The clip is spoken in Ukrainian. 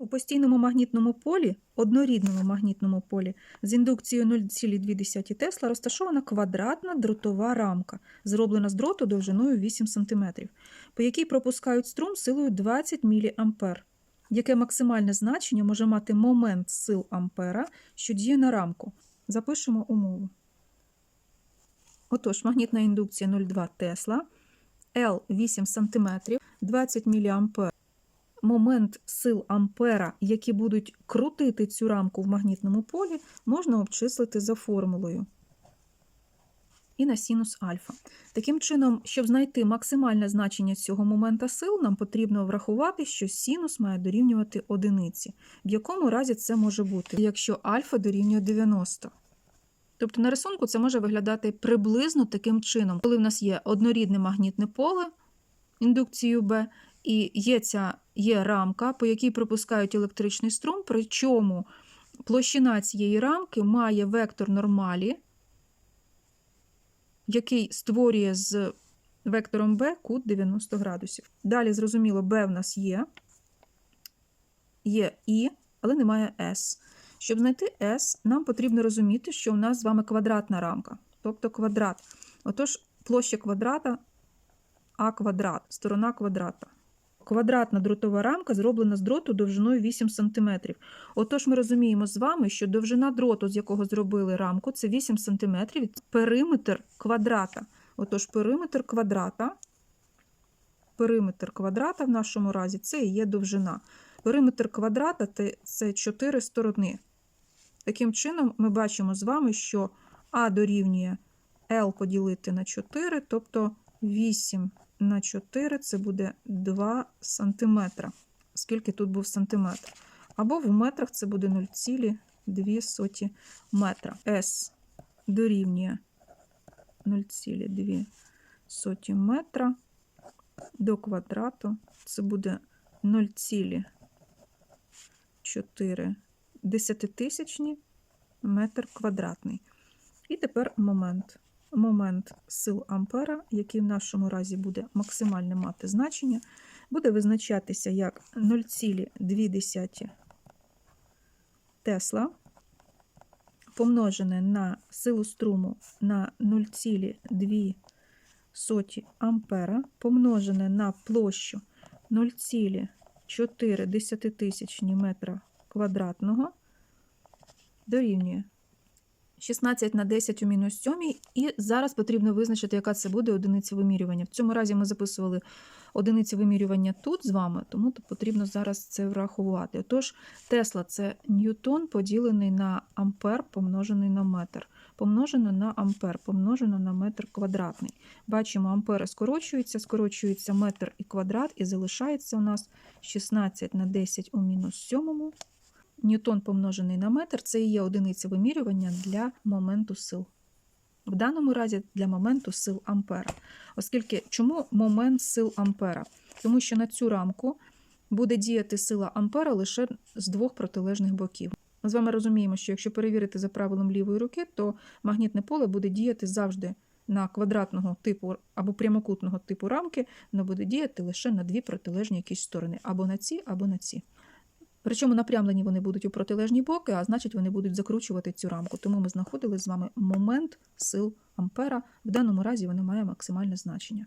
У постійному магнітному полі, однорідному магнітному полі з індукцією 0,2 Тесла розташована квадратна дротова рамка, зроблена з дроту довжиною 8 см, по якій пропускають струм силою 20 мА, яке максимальне значення може мати момент сил ампера, що діє на рамку. Запишемо умову. Отож, магнітна індукція 0,2 Тесла, L 8 см, 20 мА момент сил ампера, які будуть крутити цю рамку в магнітному полі, можна обчислити за формулою. І на синус альфа. Таким чином, щоб знайти максимальне значення цього момента сил, нам потрібно врахувати, що синус має дорівнювати одиниці. В якому разі це може бути, якщо альфа дорівнює 90. Тобто на рисунку це може виглядати приблизно таким чином, коли в нас є однорідне магнітне поле індукцією Б, і є ця є рамка, по якій пропускають електричний струм, причому площина цієї рамки має вектор нормалі, який створює з вектором b кут 90 градусів. Далі, зрозуміло, b в нас є, є І, але немає S. Щоб знайти S, нам потрібно розуміти, що у нас з вами квадратна рамка, тобто квадрат. Отож, площа квадрата А квадрат, сторона квадрата. Квадратна дротова рамка зроблена з дроту довжиною 8 см. Отож, ми розуміємо з вами, що довжина дроту, з якого зробили рамку, це 8 см, периметр квадрата. Отож, периметр квадрата, периметр квадрата в нашому разі це і є довжина. Периметр квадрата це 4 сторони. Таким чином, ми бачимо з вами, що А дорівнює L поділити на 4, тобто 8 на 4 це буде 2 см. Скільки тут був сантиметр? Або в метрах це буде 0,2 метра. S дорівнює 0,2 метра до квадрату. Це буде 0,4 десятитисячні метр квадратний. І тепер момент момент сил ампера, який в нашому разі буде максимально мати значення, буде визначатися як 0,2 Тесла помножене на силу струму на 0,2 ампера, помножене на площу 0,4 десятитисячні метра квадратного дорівнює 16 на 10 у мінус 7, і зараз потрібно визначити, яка це буде одиниця вимірювання. В цьому разі ми записували одиниці вимірювання тут з вами, тому потрібно зараз це врахувати. Отож, Тесла це ньютон поділений на ампер помножений на метр, помножено на ампер, помножено на метр квадратний. Бачимо, ампери скорочуються, скорочується метр і квадрат, і залишається у нас 16 на 10 у мінус 7. Ньютон помножений на метр це і є одиниця вимірювання для моменту сил. В даному разі для моменту сил ампера. Оскільки чому момент сил ампера? Тому що на цю рамку буде діяти сила ампера лише з двох протилежних боків. Ми з вами розуміємо, що якщо перевірити за правилом лівої руки, то магнітне поле буде діяти завжди на квадратного типу або прямокутного типу рамки, але буде діяти лише на дві протилежні якісь сторони, або на ці, або на ці. Причому напрямлені вони будуть у протилежні боки, а значить, вони будуть закручувати цю рамку. Тому ми знаходили з вами момент сил ампера. В даному разі вони мають максимальне значення.